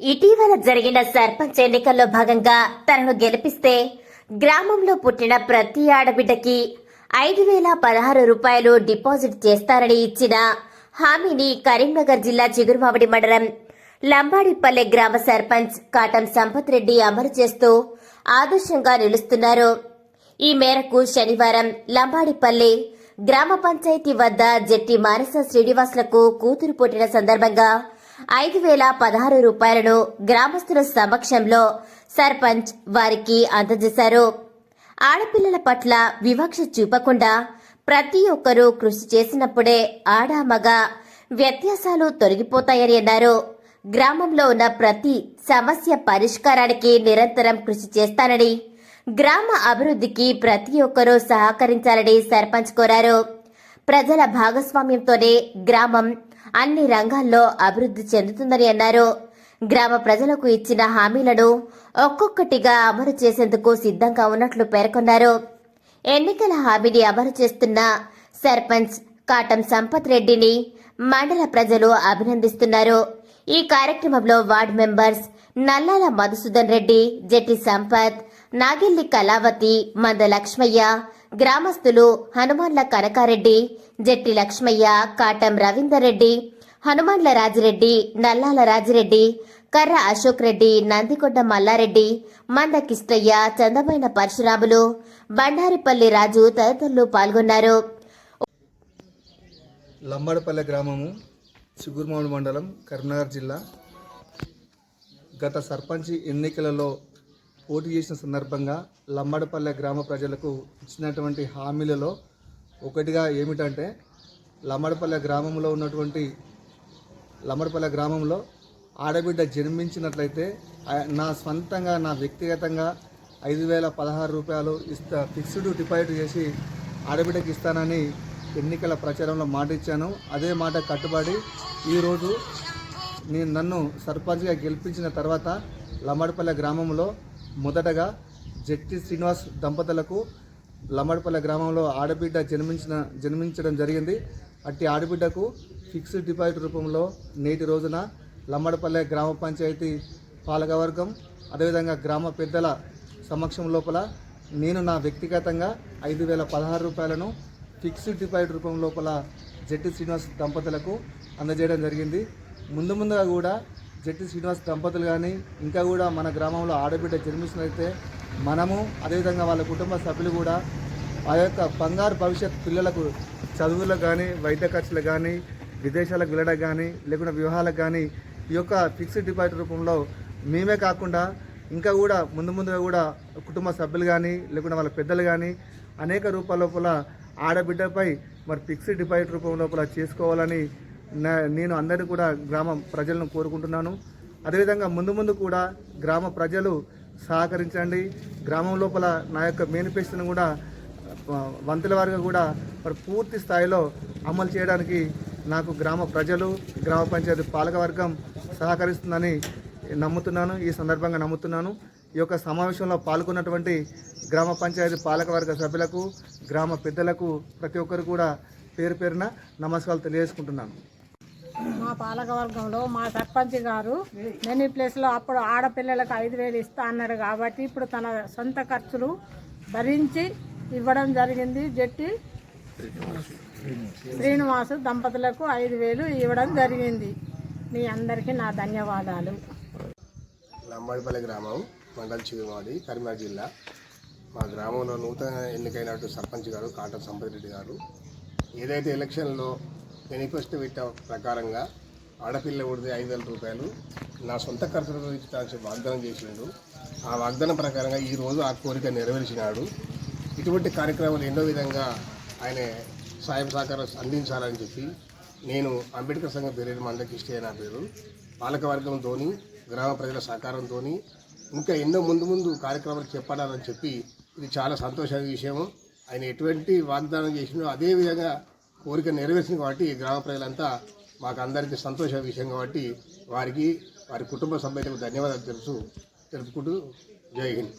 ఇటీవల జరిగిన సర్పంచ్ ఎన్నికల్లో భాగంగా తనను గెలిపిస్తే గ్రామంలో పుట్టిన ప్రతి ఆడబిడ్డకి ఐదు వేల పదహారు రూపాయలు డిపాజిట్ చేస్తారని ఇచ్చిన హామీని కరీంనగర్ జిల్లా చిగురుమామిడి మండలం లంబాడిపల్లె గ్రామ సర్పంచ్ కాటం సంపత్ రెడ్డి అమలు చేస్తూ ఆదర్శంగా నిలుస్తున్నారు. ఈ మేరకు శనివారం లంబాడిపల్లి గ్రామ పంచాయతీ వద్ద జట్టి మానస శ్రీనివాసులకు కూతురు పుట్టిన సందర్భంగా ఐదు వేల పదహారు రూపాయలను గ్రామస్తుల సమక్షంలో సర్పంచ్ వారికి అందజేశారు. ఆడపిల్లల పట్ల వివక్ష చూపకుండా ప్రతి ఒక్కరూ కృషి చేసినప్పుడే ఆడామగ వ్యత్యాసాలు తొలగిపోతాయని అన్నారు. గ్రామంలో ఉన్న ప్రతి సమస్య పరిష్కారానికి నిరంతరం కృషి చేస్తానని గ్రామ అభివృద్ధికి ప్రతి ఒక్కరూ సహకరించాలని సర్పంచ్ కోరారు. ప్రజల భాగస్వామ్యంతోనే గ్రామం అన్ని రంగాల్లో అభివృద్ధి చెందుతుందని అన్నారు. గ్రామ ప్రజలకు ఇచ్చిన హామీలను ఒక్కొక్కటిగా అమలు చేసేందుకు సిద్ధంగా ఉన్నట్లు పేర్కొన్నారు. ఎన్నికల హామీని అమలు చేస్తున్న సర్పంచ్ కాటం సంపత్ రెడ్డిని మండల ప్రజలు అభినందిస్తున్నారు. ఈ కార్యక్రమంలో వార్డ్ మెంబర్స్ నల్లాల మధుసూదన్ రెడ్డి జెట్టి సంపత్ నాగిల్లి కళావతి మంద లక్ష్మయ్య గ్రామస్తులు హనుమాన్ల కనకారెడ్డి జట్టి లక్ష్మయ్య కాటం రవీందర్ రెడ్డి హనుమాన్ల రాజిరెడ్డి నల్లాల రాజిరెడ్డి కర్ర అశోక్ రెడ్డి నందికొండ మల్లారెడ్డి మంద కిష్టయ్య చందమైన పరశురాములు బండారిపల్లి రాజు తదితరులు పాల్గొన్నారు. లంబాడపల్లె గ్రామము చిగురుమామిడి మండలం కరీంనగర్ జిల్లా. గత సర్పంచ్ ఎన్నికలలో పోటీ చేసిన సందర్భంగా లంబాడపల్లె గ్రామ ప్రజలకు ఇచ్చినటువంటి హామీలలో ఒకటిగా ఏమిటంటే లంబాడపల్లె గ్రామంలో ఉన్నటువంటి లమ్మడపల్లె గ్రామంలో ఆడబిడ్డ జన్మించినట్లయితే నా స్వంతంగా నా వ్యక్తిగతంగా ఐదు వేల పదహారు రూపాయలు ఇస్తా ఫిక్స్డ్ డిపాజిట్ చేసి ఆడబిడ్డకి ఇస్తానని ఎన్నికల ప్రచారంలో మాట ఇచ్చాను. అదే మాట కట్టుబడి ఈరోజు నేను నన్ను సర్పంచ్గా గెలిపించిన తర్వాత లమ్మడపల్లె గ్రామంలో మొదటగా జట్టి శ్రీనివాస్ దంపతులకు లమ్మడపల్లె గ్రామంలో ఆడబిడ్డ జన్మించిన జన్మించడం జరిగింది. అట్టి ఆడబిడ్డకు ఫిక్స్డ్ డిపాజిట్ రూపంలో నేటి రోజున లమ్మడపల్లె గ్రామ పంచాయతీ పాలకవర్గం అదేవిధంగా గ్రామ పెద్దల సమక్షం లోపల నేను నా వ్యక్తిగతంగా ఐదు వేల పదహారు రూపాయలను ఫిక్స్డ్ డిపాజిట్ రూపం లోపల జట్టి శ్రీనివాస్ దంపతులకు అందజేయడం జరిగింది. ముందు ముందుగా కూడా జట్టి శ్రీనివాస్ దంపతులు కానీ ఇంకా కూడా మన గ్రామంలో ఆడబిడ్డ జన్మించినైతే మనము అదేవిధంగా వాళ్ళ కుటుంబ సభ్యులు కూడా ఆ యొక్క బంగారు భవిష్యత్ పిల్లలకు చదువులకు కానీ వైద్య ఖర్చులకు కానీ విదేశాలకు వెళ్ళడం కానీ లేకుంటే వివాహాలకు కానీ ఈ యొక్క ఫిక్స్డ్ డిపాజిట్ రూపంలో మేమే కాకుండా ఇంకా కూడా ముందు ముందుగా కూడా కుటుంబ సభ్యులు కానీ లేకుంటే వాళ్ళ పెద్దలు కానీ అనేక రూపాల లోపల ఆడబిడ్డపై మరి ఫిక్స్డ్ డిపాజిట్ రూపం లోపల చేసుకోవాలని నేను అందరినీ కూడా గ్రామ ప్రజలను కోరుకుంటున్నాను. అదేవిధంగా ముందు ముందు కూడా గ్రామ ప్రజలు సహకరించండి. గ్రామం లోపల నా యొక్క మేనిఫెస్టోను కూడా వంతుల వారిగా కూడా మరి పూర్తి స్థాయిలో అమలు చేయడానికి నాకు గ్రామ ప్రజలు గ్రామ పంచాయతీ పాలకవర్గం సహకరిస్తుందని నమ్ముతున్నాను. ఈ సందర్భంగా నమ్ముతున్నాను. ఈ యొక్క సమావేశంలో పాల్గొన్నటువంటి గ్రామ పంచాయతీ పాలకవర్గ సభ్యులకు గ్రామ పెద్దలకు ప్రతి ఒక్కరు కూడా పేరు పేరున నమస్కారాలు తెలియజేసుకుంటున్నాను. పాలకవర్గంలో మా సర్పంచ్ గారు మెనీ ప్లేస్లో అప్పుడు ఆడపిల్లలకు ఐదు వేలు ఇస్తా అన్నాడు కాబట్టి ఇప్పుడు తన సొంత ఖర్చులు భరించి ఇవ్వడం జరిగింది. జట్టి శ్రీనివాసు దంపతులకు ఐదు వేలు ఇవ్వడం జరిగింది. మీ అందరికీ నా ధన్యవాదాలు. లంబాడిపల్లి గ్రామం మండల చిరువాడి కరీంనగర్ జిల్లా. మా గ్రామంలో నూతన ఎన్నికైనట్టు సర్పంచ్ గారు కాటం సంపత్ రెడ్డి గారు. ఏదైతే ఎలక్షన్లో మేనిఫెస్టో పెట్ట ప్రకారంగా ఆడపిల్ల ఉడితే ఐదు వేల రూపాయలు. నా సొంత ఖర్చులతో ఇచ్చిన వాగ్దానం చేసినాడు ఆ వాగ్దానం ప్రకారంగా ఈరోజు ఆ కోరిక నెరవేర్చినాడు. ఇటువంటి కార్యక్రమాలు ఎన్నో విధంగా ఆయన సాయం సహకారం అందించాలని చెప్పి నేను అంబేద్కర్ సంఘం పేరు మండల ఇష్టే నా పేరు. పాలకవర్గంతో గ్రామ ప్రజల సహకారంతో ఇంకా ఎన్నో ముందు ముందు కార్యక్రమాలు చెప్పడాలని చెప్పి ఇది చాలా సంతోషమైన విషయము ఆయన ఎటువంటి వాగ్దానం చేసినో అదే విధంగా కోరిక నెరవేర్చింది కాబట్టి గ్రామ ప్రజలంతా మాకు అందరికీ సంతోష విషయం కాబట్టి వారికి వారి కుటుంబ సభ్యులకు ధన్యవాదాలు తెలుసు తెలుపుకుంటూ జై హింద్.